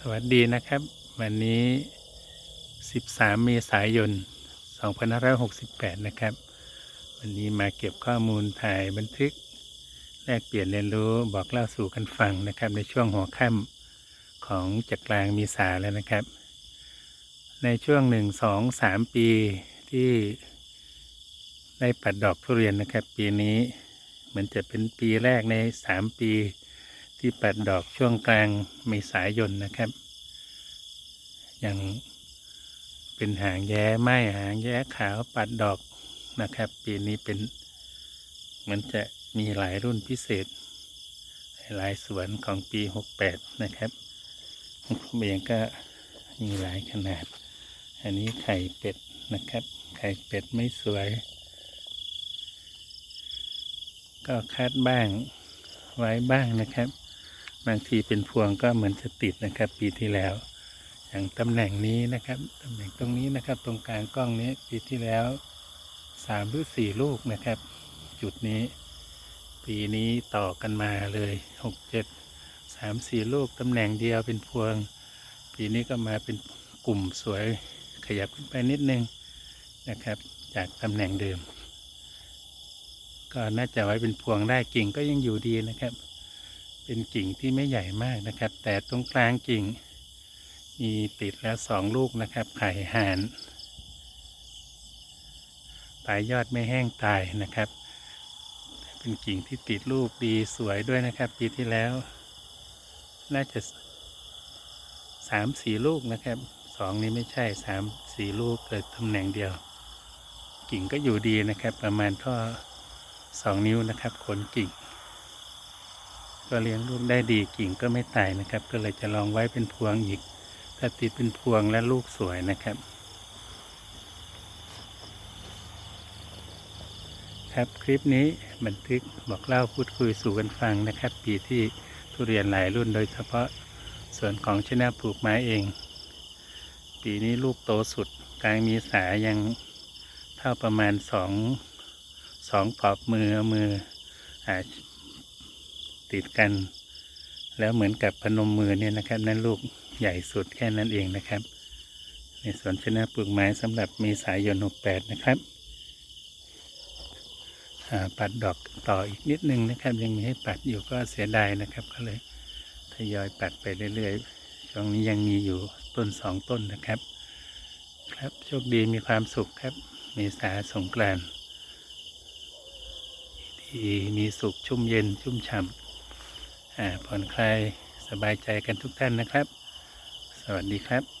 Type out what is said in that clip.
สวัสดีนะครับ วันนี้ 13 เมษายน 2568 นะครับ วันนี้มาเก็บข้อมูลถ่ายบันทึก แลกเปลี่ยนเรียนรู้บอกเล่าสู่กันฟังนะครับ ในช่วงหัวค่ำของจักรกลางมีสาแล้วนะครับ ในช่วงหนึ่งสองสามปีที่ได้ปัดดอกทุเรียนนะครับ ปีนี้เหมือนจะเป็นปีแรกในสามปี ที่ปัดดอกช่วงกลางเมษายนนะครับย่างเป็นหางแย้ไม้หางแย้ขาวปัดดอกนะครับ ปีนี้เป็นเหมือนจะมีหลายรุ่นพิเศษ หลายสวนของปี 68 นะครับผมเองก็มีหลายขนาด อันนี้ไข่เป็ดนะครับ ไข่เป็ดไม่สวย ก็คัดบ้างไว้บ้างนะครับ บางทีเป็นพวงก็เหมือนจะติดนะครับ ปีที่แล้ว อย่างตำแหน่งนี้นะครับตำแหน่งตรงนี้นะครับ ตรงกลางกล้องนี้ปีที่แล้วสามหรือสี่ลูกนะครับ จุดนี้ ปีนี้ต่อกันมาเลยหกเจ็ดสามสี่ลูกตำแหน่งเดียวเป็นพวง ปีนี้ก็มาเป็นกลุ่มสวยขยับขึ้นไปนิดนึงนะครับ จากตำแหน่งเดิม ก็น่าจะไว้เป็นพวงได้กิ่งก็ยังอยู่ดีนะครับ เป็นกิ่งที่ไม่ใหญ่มากนะครับ แต่ตรงกลางกิ่ง มีติดแล้วสองลูกนะครับไข่ห่านปลายยอดไม่แห้งตายนะครับ เป็นกิ่งที่ติดลูกดีสวยด้วยนะครับ ปีที่แล้ว น่าจะสามสี่ลูกนะครับสองนี้ไม่ใช่สามสี่ลูกเกิดตำแหน่งเดียว กิ่งก็อยู่ดีนะครับ ประมาณท่อสองนิ้วนะครับขนกิ่ง ก็เลี้ยงลูกได้ดีกิ่งก็ไม่ตายนะครับ ก็เลยจะลองไว้เป็นพวงอีก ถ้าติดเป็นพวงและลูกสวยนะครับ ครับคลิปนี้บันทึกบอกเล่าพูดคุยสู่กันฟังนะครับ ปีที่ทุเรียนหลายรุ่นโดยเฉพาะส่วนของชนะปลูกไม้เอง ปีนี้ลูกโตสุดกลางมีสายังเท่าประมาณสองสองปอบมือมืออ่า ติดกัน แล้วเหมือนกับพนมมือเนี่ยนะครับ นั่นลูกใหญ่สุดแค่นั้นเองนะครับ ในสวนชนะปลูกไม้สำหรับเมษายน 68 นะครับปัดดอกต่ออีกนิดนึงนะครับ ยังมีให้ปัดอยู่ก็เสียดายนะครับ ก็เลยทยอยปัดไปเรื่อยๆ ช่วงนี้ยังมีอยู่ต้นสองต้นนะครับ ครับโชคดีมีความสุขครับ เมษาสงกรานต์ที่มีสุขชุ่มเย็นชุ่มฉ่ำ ผ่อนคลายสบายใจกันทุกท่านนะครับ สวัสดีครับ